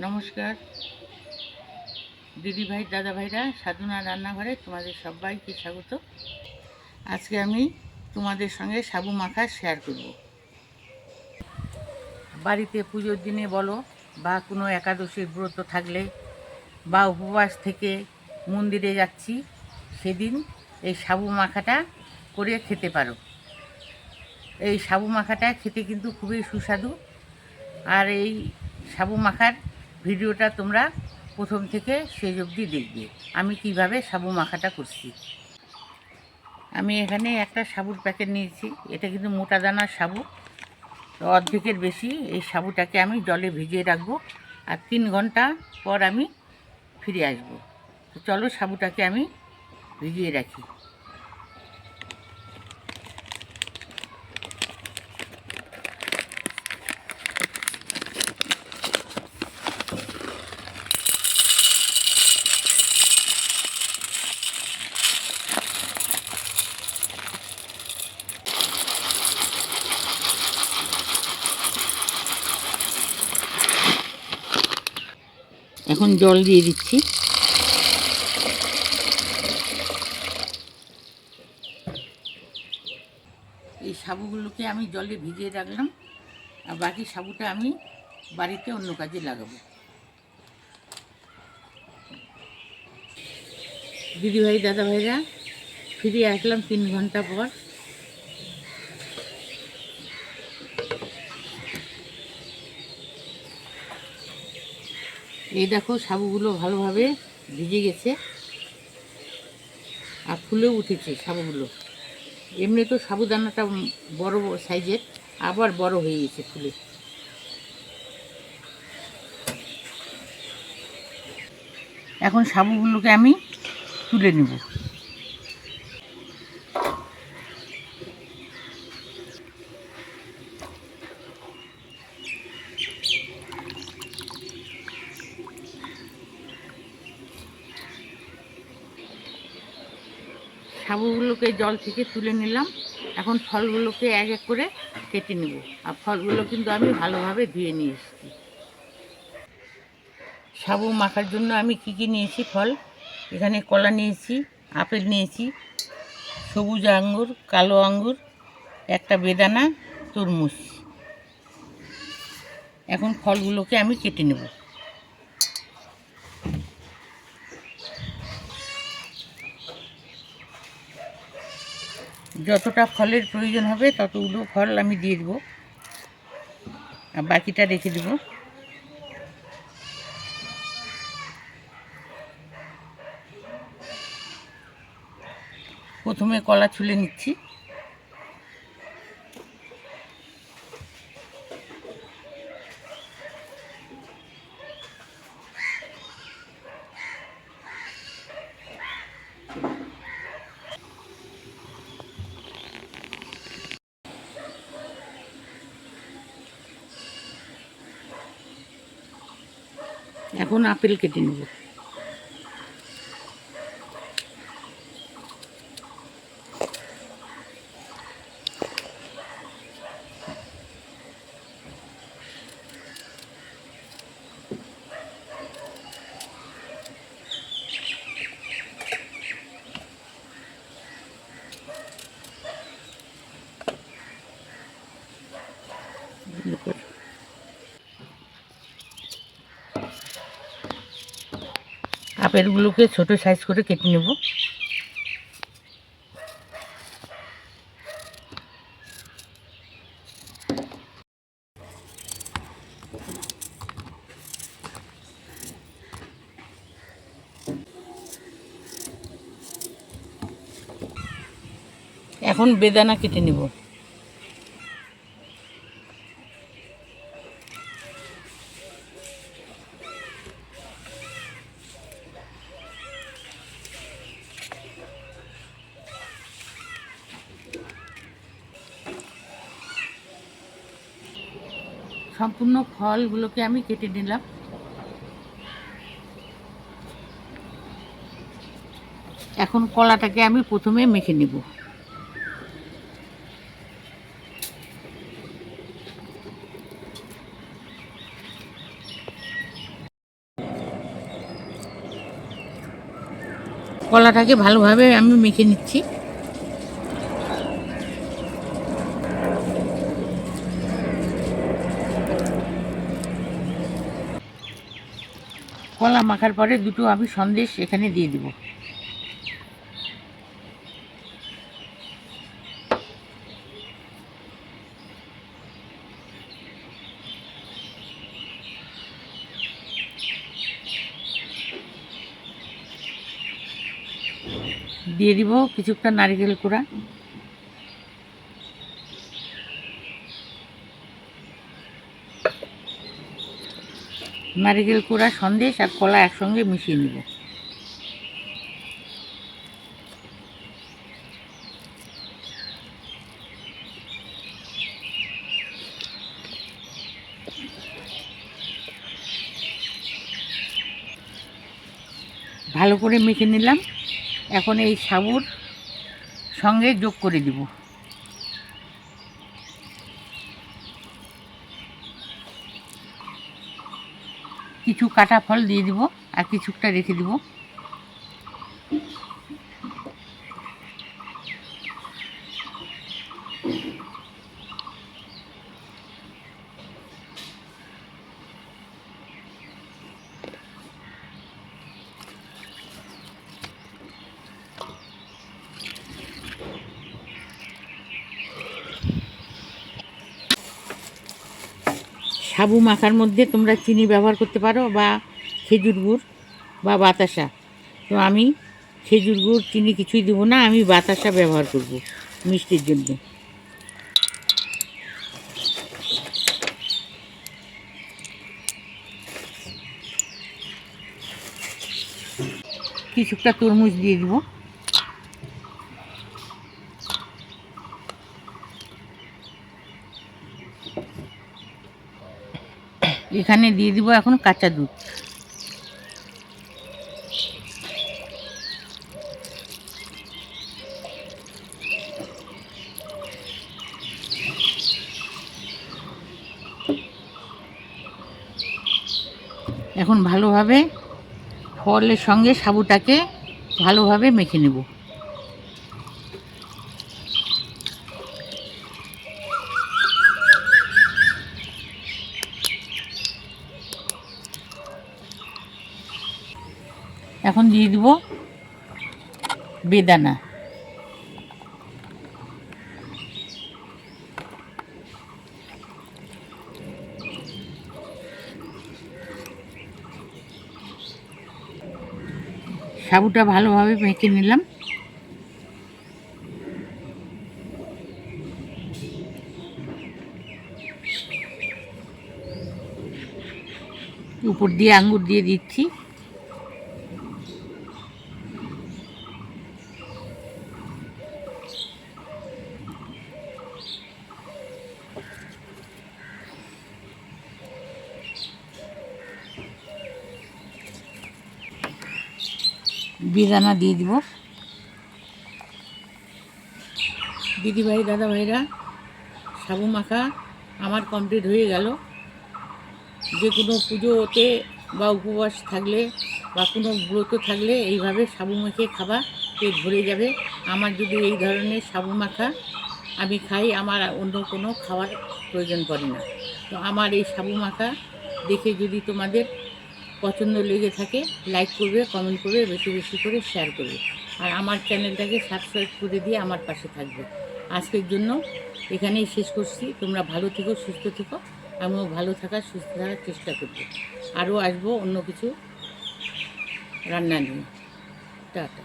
নমস্কার। দিদি ভাই, দাদা ভাইরা, সাধনা রান্নাঘরে তোমাদের সবাইকে স্বাগত। আজকে আমি তোমাদের সঙ্গে সাবু মাখা শেয়ার করব। বাড়িতে পুজোর দিনে বলো বা কোনো একাদশীর ব্রত থাকলে বা উপবাস থেকে মন্দিরে যাচ্ছি, সেদিন এই সাবু মাখাটা করে খেতে পারো। এই সাবু মাখাটা খেতে কিন্তু খুবই সুস্বাদু। আর এই সাবু মাখার ভিডিওটা তোমরা প্রথম থেকে শেষ অবধি দেখবে। আমি কীভাবে সাবু মাখাটা করছি। আমি এখানে একটা সাবুর প্যাকেট নিয়েছি। এটা কিন্তু মোটা দানার সাবু। অর্ধেকের বেশি এই সাবুটাকে আমি জলে ভিজিয়ে রাখব আর তিন ঘণ্টা পর আমি ফিরে আসব। চলো সাবুটাকে আমি ভিজিয়ে রাখি। এখন জল দিয়ে দিচ্ছি। এই সাবুগুলোকে আমি জলে ভিজিয়ে রাখলাম। আর বাকি সাবুটা আমি বাড়িতে অন্য কাজে লাগাবো। দিদিভাই, দাদাভাইরা ফিরে আসলাম তিন ঘণ্টা পর। এই দেখো সাবুগুলো ভালোভাবে ভিজে গেছে। আর ফুলেও উঠেছে সাবুগুলো এমনি তো সাবুদানাটা বড় সাইজের, আবার বড় হয়ে গেছে ফুলে। এখন সাবুগুলোকে আমি তুলে নেব। সাবুগুলোকে জল থেকে তুলে নিলাম। এখন ফলগুলোকে এক এক করে কেটে নেব। আর ফলগুলো কিন্তু আমি ভালোভাবে ধুয়ে নিয়ে এসেছি। সাবু মাখার জন্য আমি কি কি নিয়েছি ফল? এখানে কলা নিয়েছি, আপেল নিয়েছি, সবুজ আঙ্গুর, কালো আঙ্গুর, একটা বেদানা, তরমুজ। এখন ফলগুলোকে আমি কেটে নেব। যতটা ফলের প্রয়োজন হবে, ততগুলো ফল আমি দিয়ে দেবো। আর বাকিটা রেখে দেবো। প্রথমে কলা ছুলে নিচ্ছি। এখন আপেল কেটে নেব। আপেলগুলোকে ছোট সাইজ করে কেটে নেব। এখন বেদানা কেটে নেব। সম্পূর্ণ ফলগুলোকে আমি কেটে নিলাম। এখন কলাটাকে আমি প্রথমে মেখে নেব। কলাটাকে ভালোভাবে আমি মেখে নিচ্ছি। কলা মাখার পরে দুটো আমি সন্দেশ এখানে দিয়ে দিব। দিয়ে দিব কিছুটা নারকেল কোড়া। নারকেল, কুড়া, সন্দেশ আর কলা একসঙ্গে মিশিয়ে নিব। ভালো করে মেখে নিলাম। এখন এই সাবুর সঙ্গে যোগ করে দিব। কিছু কাটা ফল দিয়ে দিব আর কিছুটা রেখে দিব। সাবু মাখার মধ্যে তোমরা চিনি ব্যবহার করতে পারো বা খেজুর গুড় বা বাতাসা। তো আমি খেজুর গুড়, চিনি কিছুই দেবো না, আমি বাতাসা ব্যবহার করব মিষ্টির জন্য। কিছুটা তরমুজ দিয়ে দিব। এখানে দিয়ে দিব এখন কাঁচা দুধ। এখন ভালোভাবে ফলের সঙ্গে সাবুটাকে ভালোভাবে মেখে নেব। এখন দিয়ে দিব বেদানা। সাবুটা ভালোভাবে মেখে নিলাম। উপর দিয়ে আঙ্গুর দিয়ে দিচ্ছি। বেদানা দিয়ে দিব। দিদি ভাই দাদা ভাইরা সাবু মাখা আমার কমপ্লিট হয়ে গেল। যে কোনো পুজোতে বা উপবাস থাকলে বা কোনো ব্রত থাকলে এইভাবে সাবু মেখে খাবা, পেট ভরে যাবে। আমার যদি এই ধরনের সাবু মাখা আমি খাই, আমার অন্য কোনো খাওয়ার প্রয়োজন পড়ে না। তো আমার এই সাবু মাখা দেখে যদি তোমাদের পছন্দ লেগে থাকে লাইক করবে কমেন্ট করবে, বেশি বেশি করে শেয়ার করবে। আর আমার চ্যানেলটাকে সাবস্ক্রাইব করে দিয়ে আমার পাশে থাকবে। আজকের জন্য এখানেই শেষ করছি। তোমরা ভালো থেকো, সুস্থ থেকো। আমিও ভালো থাকার, সুস্থ থাকার চেষ্টা করব। আরও আসব অন্য কিছু রান্না নিয়ে। টাটা।